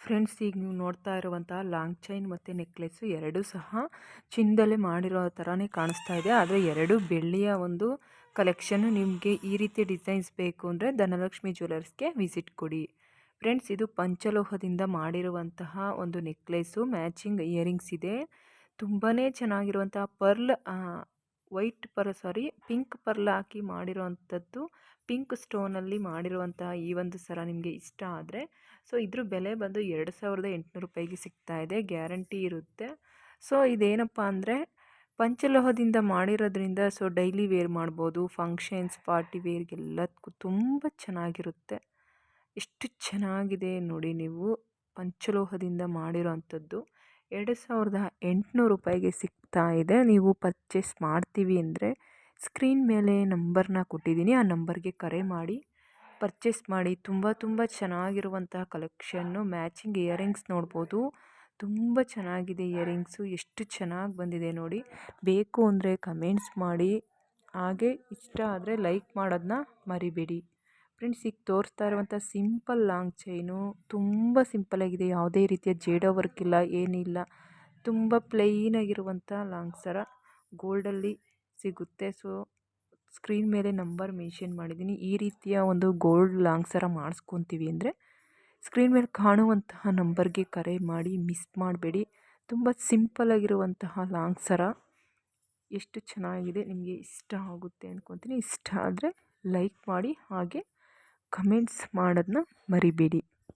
Friends ಈಗ ನೀವು ನೋಡ್ತಾ ಇರುವಂತಹ ಲಾಂಗ್ ಚೈನ್ ಮತ್ತು ನೆಕ್ಲೆಸ್ಸು ಎರಡೂ ಸಹ ಚಿನ್ನದಲ್ಲೇ ಮಾಡಿರೋ ಥರನೇ ಕಾಣಿಸ್ತಾ ಇದೆ. ಆದರೆ ಎರಡು ಬೆಳ್ಳಿಯ ಒಂದು ಕಲೆಕ್ಷನ್ನು ನಿಮಗೆ ಈ ರೀತಿ ಡಿಸೈನ್ಸ್ ಬೇಕು ಅಂದರೆ ಧನಲಕ್ಷ್ಮಿ ಜ್ಯುವೆಲರ್ಸ್ಗೆ ವಿಸಿಟ್ ಕೊಡಿ. ಫ್ರೆಂಡ್ಸ್, ಇದು ಪಂಚಲೋಹದಿಂದ ಮಾಡಿರುವಂತಹ ಒಂದು ನೆಕ್ಲೆಸ್ಸು ಮ್ಯಾಚಿಂಗ್ ಇಯರಿಂಗ್ಸ್ ಇದೆ. ತುಂಬಾ ಚೆನ್ನಾಗಿರುವಂತಹ pearl white per, sorry, pink pearl ಹಾಕಿ ಮಾಡಿರುವಂಥದ್ದು, ಪಿಂಕ್ ಸ್ಟೋನಲ್ಲಿ ಮಾಡಿರುವಂತಹ ಈ ಒಂದು ಸರ ನಿಮಗೆ ಇಷ್ಟ ಆದರೆ. ಸೊ, ಇದ್ರ ಬೆಲೆ ಬಂದು ಎರಡು ಸಾವಿರದ ಎಂಟುನೂರು ರೂಪಾಯಿಗೆ ಸಿಗ್ತಾ ಇದೆ, ಗ್ಯಾರಂಟಿ ಇರುತ್ತೆ. ಸೊ, ಇದೇನಪ್ಪ ಅಂದರೆ, ಪಂಚಲೋಹದಿಂದ ಮಾಡಿರೋದ್ರಿಂದ ಸೊ, ಡೈಲಿ ವೇರ್ ಮಾಡ್ಬೋದು, ಫಂಕ್ಷನ್ಸ್, ಪಾರ್ಟಿ ವೇರ್ಗೆಲ್ಲದಕ್ಕೂ ತುಂಬ ಚೆನ್ನಾಗಿರುತ್ತೆ. ಎಷ್ಟು ಚೆನ್ನಾಗಿದೆ ನೋಡಿ ನೀವು, ಪಂಚಲೋಹದಿಂದ ಮಾಡಿರೋ ಅಂಥದ್ದು ಎರಡು ಸಾವಿರದ ಎಂಟುನೂರು ರೂಪಾಯಿಗೆ ಸಿಗ್ತಾ ಇದೆ. ನೀವು ಪರ್ಚೇಸ್ ಮಾಡ್ತೀವಿ ಅಂದರೆ ಸ್ಕ್ರೀನ್ ಮೇಲೆ ನಂಬರ್ನ ಕೊಟ್ಟಿದ್ದೀನಿ. ಆ ನಂಬರ್ಗೆ ಕರೆ ಮಾಡಿ. ಪರ್ಚೇಸ್ ಮಾಡಿ. ತುಂಬ ತುಂಬ ಚೆನ್ನಾಗಿರುವಂತಹ ಕಲೆಕ್ಷನ್ನು ಮ್ಯಾಚಿಂಗ್ ಇಯರಿಂಗ್ಸ್ ನೋಡ್ಬೋದು. ತುಂಬ ಚೆನ್ನಾಗಿದೆ ಇಯರಿಂಗ್ಸು ಎಷ್ಟು ಚೆನ್ನಾಗಿ ಬಂದಿದೆ ನೋಡಿ. ಬೇಕು ಅಂದರೆ ಕಮೆಂಟ್ಸ್ ಮಾಡಿ. ಹಾಗೆ ಇಷ್ಟ ಆದರೆ ಲೈಕ್ ಮಾಡೋದನ್ನ ಮರಿಬೇಡಿ. ಫ್ರೆಂಡ್ಸ್ ಈಗ ತೋರಿಸ್ತಾ ಇರುವಂಥ ಸಿಂಪಲ್ ಲಾಂಗ್ ಚೈನು ತುಂಬ ಸಿಂಪಲ್ಲಾಗಿದೆ ಯಾವುದೇ ರೀತಿಯ ಜೇಡೋ ವರ್ಕ್ ಇಲ್ಲ, ಏನಿಲ್ಲ. ತುಂಬ ಪ್ಲೈನಾಗಿರುವಂಥ ಲಾಂಗ್ ಸರ ಗೋಲ್ಡಲ್ಲಿ ಸಿಗುತ್ತೆ. ಸೊ ಸ್ಕ್ರೀನ್ ಮೇಲೆ ನಂಬರ್ ಮೆನ್ಷನ್ ಮಾಡಿದ್ದೀನಿ. ಈ ರೀತಿಯ ಒಂದು ಗೋಲ್ಡ್ ಲಾಂಗ್ ಸರ ಮಾಡಿಸ್ಕೊತೀವಿ ಅಂದರೆ ಸ್ಕ್ರೀನ್ ಮೇಲೆ ಕಾಣುವಂತಹ ನಂಬರ್ಗೆ ಕರೆ ಮಾಡಿ ಮಿಸ್ ಮಾಡಬೇಡಿ. ತುಂಬ ಸಿಂಪಲ್ಲಾಗಿರುವಂತಹ ಲಾಂಗ್ ಸರ ಎಷ್ಟು ಚೆನ್ನಾಗಿದೆ, ನಿಮಗೆ ಇಷ್ಟ ಆಗುತ್ತೆ ಅಂದ್ಕೊತೀನಿ ಇಷ್ಟ ಆದರೆ ಲೈಕ್ ಮಾಡಿ, ಹಾಗೆ ಕಮೆಂಟ್ಸ್ ಮಾಡೋದನ್ನ ಮರಿಬೇಡಿ.